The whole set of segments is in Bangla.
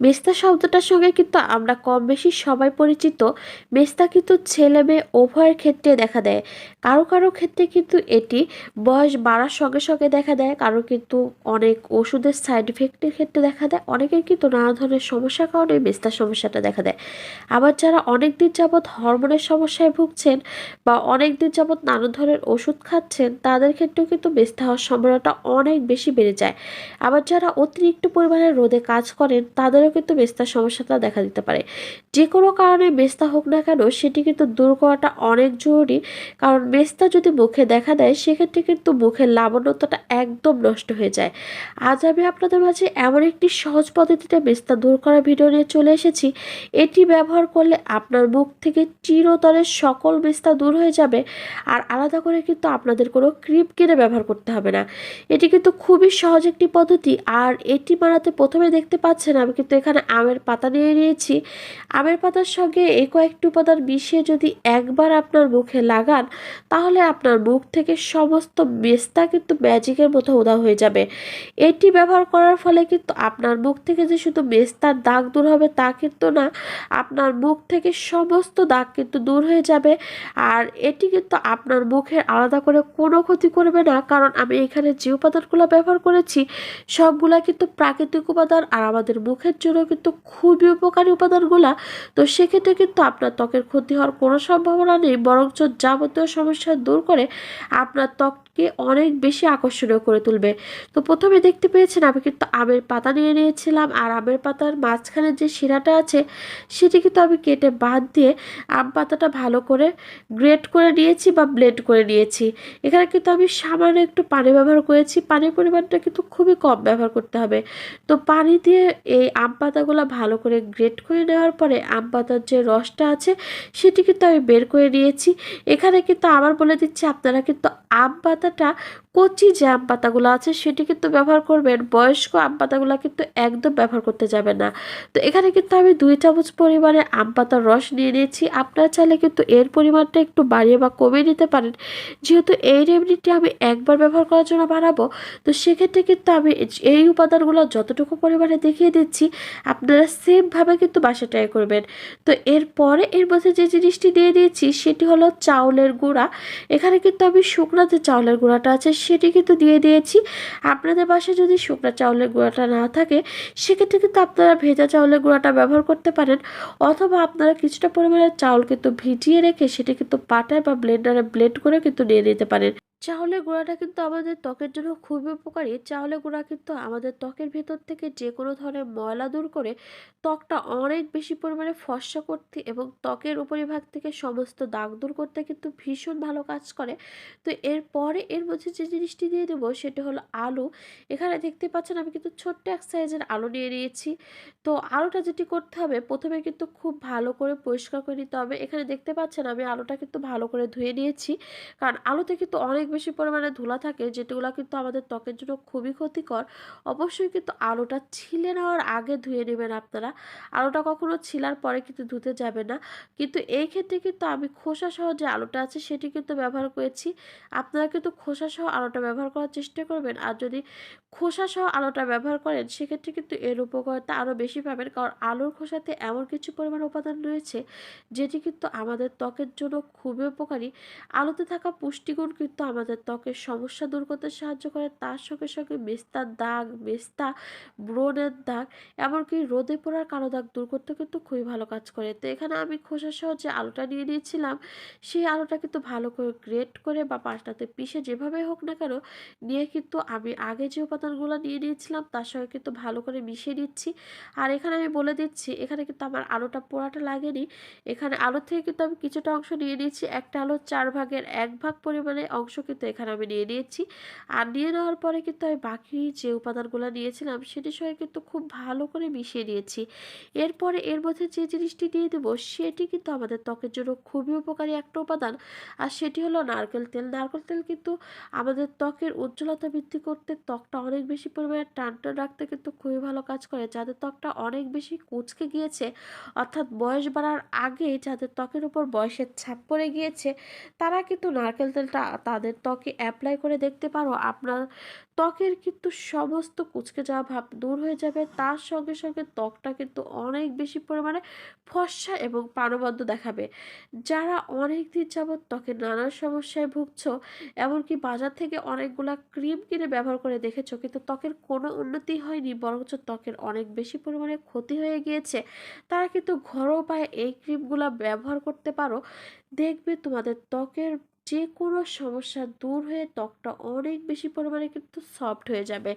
মেস্তা শব্দটার সঙ্গে কিন্তু আমরা কম বেশি সবাই পরিচিত। মেস্তা কিন্তু ছেলে মেয়ে উভয়ের ক্ষেত্রে দেখা দেয়। কারও কারও ক্ষেত্রে কিন্তু এটি বয়স বাড়ার সঙ্গে সঙ্গে দেখা দেয়। কারও কিন্তু অনেক ওষুধের সাইড ইফেক্টের ক্ষেত্রে দেখা দেয়। অনেকের কিন্তু নানা ধরনের সমস্যার কারণে মেস্তার সমস্যাটা দেখা দেয়। আবার যারা অনেক দিন যাবৎ হরমোনের সমস্যায় ভুগছেন বা অনেক দিন যাবৎ নানা ধরনের ওষুধ খাচ্ছেন, তাদের ক্ষেত্রেও কিন্তু মেস্তা হওয়ার সম্ভাবনাটা অনেক বেশি বেড়ে যায়। আবার যারা অতিরিক্ত পরিমাণে রোদে কাজ করেন তাদেরও কিন্তু মেস্তার সমস্যাটা দেখা দিতে পারে। যে কোনো কারণে মেস্তা হোক না কেন, সেটি কিন্তু দূর করাটা অনেক জরুরি। কারণ মেস্তা যদি মুখে দেখা দেয়, সেক্ষেত্রে কিন্তু মুখের লাবণ্যতাটা একদম নষ্ট হয়ে যায়। আজ আমি আপনাদের মাঝে এমন একটি সহজ পদ্ধতিতে মেস্তা দূর করার ভিডিও নিয়ে চলে এসেছি। এটি ব্যবহার করলে আপনার মুখ থেকে চিরতরের সকল মেস্তা দূর হয়ে যাবে। আর আলাদা করে কিন্তু আপনাদের কোনো ক্রিম কিনে ব্যবহার করতে হবে না। এটি কিন্তু খুবই সহজ একটি পদ্ধতি। আর এটি বানাতে প্রথমে দেখতে পাচ্ছেন, আমি কিন্তু এখানে আমের পাতা নিয়ে নিয়েছি। আমের পাতার সঙ্গে এই কয়েকটি উপাদান মিশিয়ে যদি একবার আপনার মুখে লাগান, তাহলে আপনার মুখ থেকে সমস্ত মেস্তা কিন্তু ম্যাজিকের মতো উদা হয়ে যাবে। এটি ব্যবহার করার ফলে কিন্তু আপনার মুখ থেকে যে শুধু মেস্তার দাগ দূর হবে তা কিন্তু না, আপনার মুখ থেকে সমস্ত দাগ কিন্তু দূর হয়ে যাবে। আর এটি কিন্তু আপনার মুখের আলাদা করে কোনো ক্ষতি করবে না, কারণ আমি এখানে যে উপাদানগুলো ব্যবহার করেছি, সবগুলা কিন্তু প্রাকৃতিক উপাদান আর আমাদের মুখের জন্য কিন্তু খুবই উপকারী উপাদানগুলা। তো সেক্ষেত্রে কিন্তু আপনার ত্বকের ক্ষতি হওয়ার কোনো সম্ভাবনা নেই, বরঞ্চ যাবতীয় সমস্যা দূর করে আপনার ত্বককে অনেক বেশি আকর্ষণীয় করে তুলবে। তো প্রথমে দেখতে পেয়েছেন আমি কিন্তু আমের পাতা নিয়ে নিয়েছিলাম আর আমের পাতার মাঝখানে যে শিরাটা আছে, সেটি কিন্তু আমি কেটে বাদ দিয়ে আম পাতাটা ভালো করে গ্রেট করে নিয়েছি বা ব্লেন্ড করে নিয়েছি। এখানে কিন্তু আমি সামান্য একটু পানি ব্যবহার করেছি। পানির পরিমাণটা কিন্তু খুবই কম ব্যবহার করতে হবে। তো পানি দিয়ে এই আম পাতাগুলো ভালো করে গ্রেট করে নেওয়ার পরে আম পাতার যে রসটা আছে, সেটি কিন্তু আমি বের করে নিয়েছি। এখানে কিন্তু আবার বলে দিচ্ছি, আপনারা কিন্তু আম পাতাটা কচি যে আম পাতাগুলো আছে সেটি কিন্তু ব্যবহার করবেন। বয়স্ক আম পাতাগুলো কিন্তু একদম ব্যবহার করতে যাবে না। তো এখানে কিন্তু আমি দুই চামচ পরিমাণে আম পাতার রস নিয়ে নিয়েছি। আপনারা চাইলে কিন্তু এর পরিমাণটা একটু বাড়িয়ে বা কমিয়ে নিতে পারেন। যেহেতু এই রেমেডিটি আমি একবার ব্যবহার করার জন্য বানাবো, তো সেক্ষেত্রে কিন্তু আমি এই উপাদানগুলো যতটুকু পরিমাণে দেখিয়ে দিচ্ছি, আপনারা সেমভাবে কিন্তু বাসা ট্রাই করবেন। তো এরপরে এর মধ্যে যে জিনিসটি দিয়ে দিয়েছি, সেটি হলো চাউলের গুঁড়া। এখানে কিন্তু আমি শুকনো যে চাউলের গুঁড়াটা আছে সেটি কিন্তু দিয়ে দিয়েছি। আপনাদের বাসায় যদি শুকনা চাউলের গুঁড়াটা না থাকে, সেক্ষেত্রে কিন্তু আপনারা ভেজা চাউলের গুঁড়াটা ব্যবহার করতে পারেন। অথবা আপনারা কিছুটা পরিমাণে চাউল কিন্তু ভিজিয়ে রেখে সেটি কিন্তু পাটায় বা ব্লেন্ডারে ব্লেন্ড করে কিন্তু নিয়ে নিতে পারেন। চাউলের গুঁড়াটা কিন্তু আমাদের ত্বকের জন্য খুবই উপকারী। চাউলের গুঁড়া কিন্তু আমাদের ত্বকের ভেতর থেকে যে কোনো ধরনের ময়লা দূর করে ত্বকটা অনেক বেশি পরিমাণে ফর্সা করতে এবং ত্বকের উপরিভাগ থেকে সমস্ত দাগ দূর করতে কিন্তু ভীষণ ভালো কাজ করে। তো এরপরে এর মধ্যে যে জিনিসটি দিয়ে দেবো সেটা হলো আলু। এখানে দেখতে পাচ্ছেন আমি কিন্তু ছোট্ট এক সাইজের আলু নিয়ে নিয়েছি। তো আলুটা যেটি করতে হবে প্রথমে কিন্তু খুব ভালো করে পরিষ্কার করে নিতে হবে। এখানে দেখতে পাচ্ছেন আমি আলুটা কিন্তু ভালো করে ধুয়ে নিয়েছি। কারণ আলুতে কিন্তু অনেক বেশি পরিমাণে ধুলা থাকে, যেগুলো কিন্তু আমাদের ত্বকের জন্য খুবই ক্ষতিকর। অবশ্যই কিন্তু আলুটা ছিলে নেওয়ার আগে ধুয়ে নেবেন আপনারা। আলোটা কখনো ছিলার পরে কিন্তু ধুতে যাবে না। কিন্তু এই ক্ষেত্রে কিন্তু আমি খোসা সহ যে আলুটা আছে, সেটি কিন্তু ব্যবহার করেছি। আপনারা কিন্তু খোসা সহ আলুটা ব্যবহার করার চেষ্টা করবেন। আর যদি খোসা সহ আলুটা ব্যবহার করেন, সেক্ষেত্রে কিন্তু এর উপকারিতা আরও বেশি পাবেন। কারণ আলুর খোসাতে এমন কিছু পরিমাণ উপাদান রয়েছে, যেটি কিন্তু আমাদের ত্বকের জন্য খুবই উপকারী। আলুতে থাকা পুষ্টিগুণ কিন্তু আমাদের ত্বকের সমস্যা দূর করতে সাহায্য করে। তার সঙ্গে সঙ্গে মেস্তার দাগ, মেস্তা, ব্রণের দাগ, এমনকি রোদে পড়ার কালো দাগ দূর করতে কিন্তু খুবই ভালো কাজ করে। তো এখানে আমি খোসা সহ যে আলুটা নিয়ে নিয়েছিলাম, সেই আলুটা কিন্তু ভালো করে গ্রেট করে বা পাশটাতে পিষে যেভাবে হোক না কেন, নিয়ে কিন্তু আমি আগে যে উপাদানগুলো নিয়ে নিয়েছিলাম, তার সঙ্গে কিন্তু ভালো করে মিশিয়ে নিচ্ছি। আর এখানে আমি বলে দিচ্ছি, এখানে কিন্তু আমার আলুটা পোড়াটা লাগেনি। এখানে আলু থেকে কিন্তু আমি কিছুটা অংশ নিয়ে নিয়েছি। একটা আলুর চার ভাগের এক ভাগ পরিমাণে অংশ কিন্তু এখানে আমি নিয়ে নিয়েছি। আর নিয়ে নেওয়ার পরে কিন্তু আমি বাকি যে উপাদানগুলো নিয়েছিলাম, সেটির সঙ্গে কিন্তু খুব ভালো করে মিশিয়ে নিয়েছি। এরপরে এর মধ্যে যে জিনিসটি দিয়ে দেবো, সেটি কিন্তু আমাদের ত্বকের জন্য খুবই উপকারী একটা উপাদান। আর সেটি হলো নারকেল তেল। নারকেল তেল কিন্তু আমাদের ত্বকের উজ্জ্বলতা বৃদ্ধি করতে ত্বকটা অনেক বেশি পরিমাণে টান টান রাখতে কিন্তু খুবই ভালো কাজ করে যাদের ত্বকটা অনেক বেশি কুচকে গিয়েছে। অর্থাৎ বয়স বাড়ার আগে যাদের ত্বকের উপর বয়সের ছাপ পড়ে গিয়েছে, তারা কিন্তু নারকেল তেলটা তাদের ত্বকে অ্যাপ্লাই করে দেখতে পারো, আপনার ত্বকের কিন্তু সমস্ত কুচকে যাওয়া ভাব দূর হয়ে যাবে। তার সঙ্গে সঙ্গে ত্বকটা কিন্তু অনেক বেশি পরিমাণে ফর্সা এবং প্রাণবন্ত দেখাবে। যারা অনেক দিন যাবৎ ত্বকের নানা সমস্যায় ভুগছ, এমনকি বাজার থেকে অনেকগুলা ক্রিম কিনে ব্যবহার করে দেখেছ, কিন্তু ত্বকের কোনো উন্নতি হয়নি, বরঞ্চ ত্বকের অনেক বেশি পরিমাণে ক্ষতি হয়ে গিয়েছে। তারা কিন্তু ঘরোয়া উপায়ে এই ক্রিমগুলো ব্যবহার করতে পারো। দেখবে তোমাদের ত্বকের যে কোনো সমস্যা দূর হয়ে ত্বকটা অনেক বেশি পরিমাণে কিন্তু সফট হয়ে যাবে।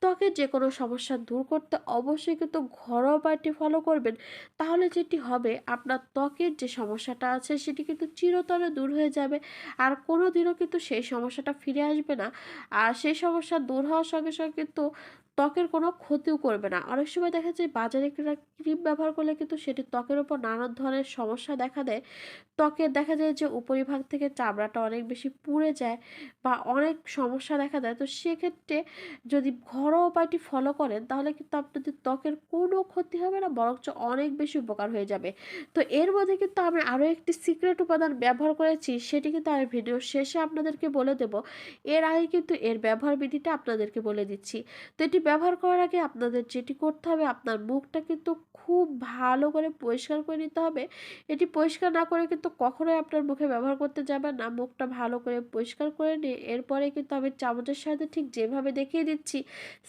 ত্বকের যে কোনো সমস্যা দূর করতে অবশ্যই কিন্তু ঘরোয়া উপায়টি ফলো করবেন। তাহলে যেটি হবে, আপনার ত্বকের যে সমস্যাটা আছে সেটি কিন্তু চিরতরে দূর হয়ে যাবে আর কোনো দিনও কিন্তু সেই সমস্যাটা ফিরে আসবে না। আর সেই সমস্যা দূর হওয়ার সঙ্গে সঙ্গে কিন্তু ত্বকের কোনো ক্ষতিও করবে না। অনেক সময় দেখা যায় বাজারে একটা ক্রিম ব্যবহার করলে কিন্তু সেটি ত্বকের ওপর নানা ধরনের সমস্যা দেখা দেয়। ত্বকের দেখা যায় যে উপরিভাগ থেকে চামড়াটা অনেক বেশি পুড়ে যায় বা অনেক সমস্যা দেখা দেয়। তো সেক্ষেত্রে যদি ঘরোয়া উপায়টি ফলো করেন, তাহলে কিন্তু আপনাদের ত্বকের কোনো ক্ষতি হবে না, বরঞ্চ অনেক বেশি উপকার হয়ে যাবে। তো এর মধ্যে কিন্তু আমি আরও একটি সিক্রেট উপাদান ব্যবহার করেছি, সেটি কিন্তু আমি ভিডিও শেষে আপনাদেরকে বলে দেব। এর আগে কিন্তু এর ব্যবহার বিধিটা আপনাদেরকে বলে দিচ্ছি। তো এটি ব্যবহার করার আগে আপনাদের যেটি করতে হবে, আপনার মুখটা কিন্তু খুব ভালো করে পরিষ্কার করে নিতে হবে। এটি পরিষ্কার না করে কিন্তু কখনোই আপনার মুখে ব্যবহার করতে যাবেন না। মুখটা ভালো করে পরিষ্কার করে নিয়ে এরপরে কিন্তু আমি চামচের সাথে ঠিক যেভাবে দেখিয়ে দিচ্ছি,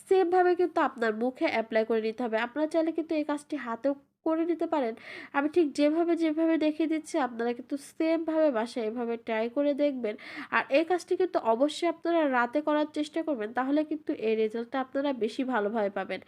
সেমভাবে কিন্তু আপনার মুখে অ্যাপ্লাই করে নিতে হবে। আপনারা চাইলে কিন্তু এই কাজটি হাতেও করে নিতে পারেন। আমি ঠিক যেভাবে যেভাবে দেখিয়ে দিচ্ছি, আপনারা কিন্তু সেমভাবে বাসায় এভাবে ট্রাই করে দেখবেন। আর এই কাজটি কিন্তু অবশ্যই আপনারা রাতে করার চেষ্টা করবেন, তাহলে কিন্তু এই রেজাল্টটা আপনারা বেশি ভালোভাবে পাবেন।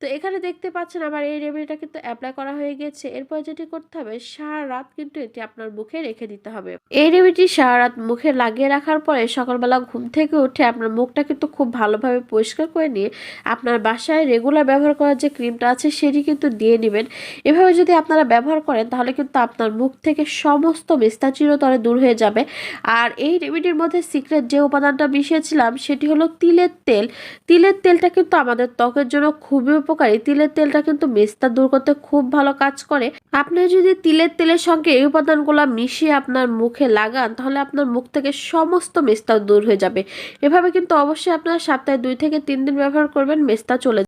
তো এখানে দেখতে পাচ্ছেন আমার এই রেমেডিটা কিন্তু অ্যাপ্লাই করা হয়ে গেছে। এরপর যেটি করতে হবে সারা রাত কিন্তু এটি আপনার মুখে রেখে দিতে হবে। এই রেমেডি সারা রাত মুখে লাগিয়ে রাখার পরে সকালবেলা ঘুম থেকে উঠে আপনার মুখটা কিন্তু খুব ভালোভাবে পরিষ্কার করে নিয়ে আপনার বাসায় রেগুলার ব্যবহার করার যে ক্রিমটা আছে, সেটি কিন্তু দিয়ে নেবেন। এভাবে যদি আপনারা ব্যবহার করেন, তাহলে কিন্তু আপনার মুখ থেকে সমস্ত মেস্তা চিরতরে দূর হয়ে যাবে। আর এই রেমেডির মধ্যে সিক্রেট যে উপাদানটা মিশিয়েছিলাম, সেটি হলো তিলের তেল। তিলের তেলটা কিন্তু আমাদের ত্বকের জন্য খুবই উপকারী। তিলের তেলটা কিন্তু মেস্তা দূর করতে খুব ভালো কাজ করে। আপনি যদি তিলের তেলের সঙ্গে এই উপাদানগুলো মিশিয়ে আপনার মুখে লাগান, তাহলে আপনার মুখ থেকে সমস্ত মেস্তা দূর হয়ে যাবে। এভাবে কিন্তু অবশ্যই আপনার সপ্তাহে দুই থেকে তিন দিন ব্যবহার করবেন, মেস্তা চলে